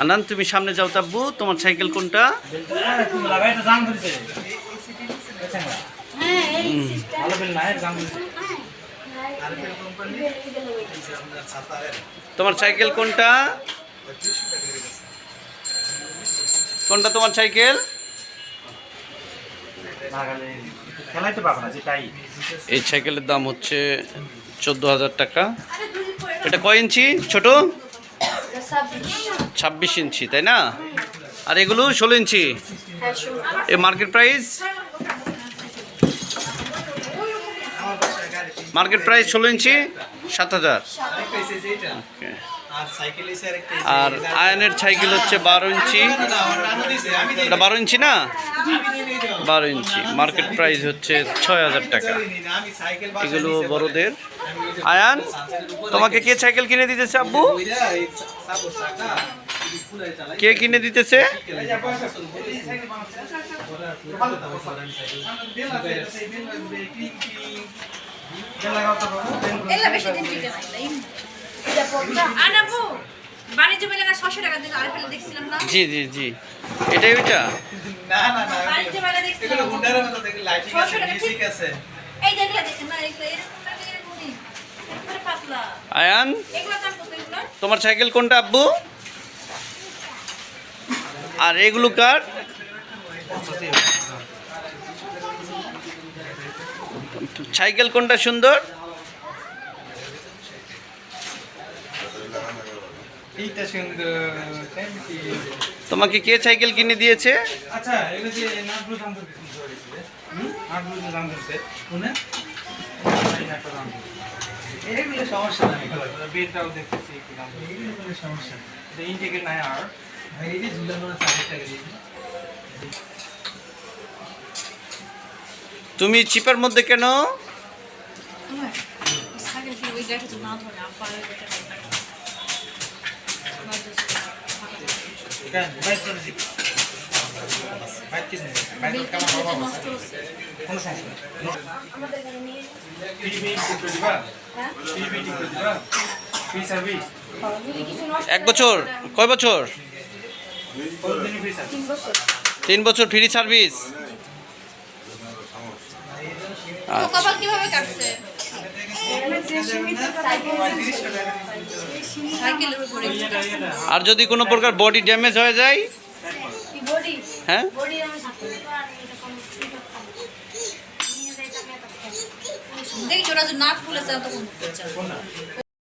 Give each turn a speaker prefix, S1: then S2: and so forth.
S1: আনান তুমি সামনে যাও তাব্বু তোমার সাইকেল কোনটা?
S2: না জাম ধরেছে।
S1: তোমার সাইকেল কোনটা? কোনটা তোমার সাইকেল?
S2: খেলাইতে পারব না যেটাই
S1: এই সাইকেলের দাম হচ্ছে চোদ্দ হাজার টাকা। এটা কয় ইঞ্চি? ছোট? ছাব্বিশ ইঞ্চি তাই না? আর এগুলো ষোলো ইঞ্চি। এ মার্কেট প্রাইস? মার্কেট প্রাইস ষোলো ইঞ্চি সাত হাজার। Okay. আর আয়নের সাইকেল হচ্ছে বারো ইঞ্চি। এটা বারো ইঞ্চি না? বারো ইঞ্চি। মার্কেট প্রাইস হচ্ছে ছয় হাজার টাকা। এগুলো বড়দের। আয়ান তোমাকে কে সাইকেল কিনে দিতেছে আব্বু? কে কিনে দিতেছে?
S3: এলা বেশি দিন বাণিজ্য মেলা ছশো টাকা দিয়ে আর ফেলে দেখছিলাম না?
S1: জি জি জি। এটাই ওইটা?
S3: বাণিজ্য মেলা দেখছিলাম এই দেখলে দেখেন না এগুলো
S1: আয়ান? তোমার সাইকেল কোনটা আব্বু? আর এগুলো কার? সাইকেল কোনটা সুন্দর?
S2: এইটা সুন্দর
S1: তোমাকে কে সাইকেল কিনে দিয়েছে?
S2: আচ্ছা যে দাম দাম শুনে এই নাটটা দাম ধরেছে এগুলো সমস্যা নাই বেলটাও দেখতেছি একটু দাম এগুলো সমস্যা এটা ইনটেকের নাই আর। ভাই এই যে ঝুলানো আছে আরেক
S1: তুমি চিপার মধ্যে কেন?
S3: সাইকেল কি ওই গাড়িটা না ধরে
S1: এক বছর? কয় বছর? তিন বছর ফ্রি সার্ভিস?
S3: কীভাবে কাটছে।
S1: আর যদি কোনো প্রকার বডি ড্যামেজ হয়ে যায়? হ্যাঁ?
S3: দেখি ওরা তখন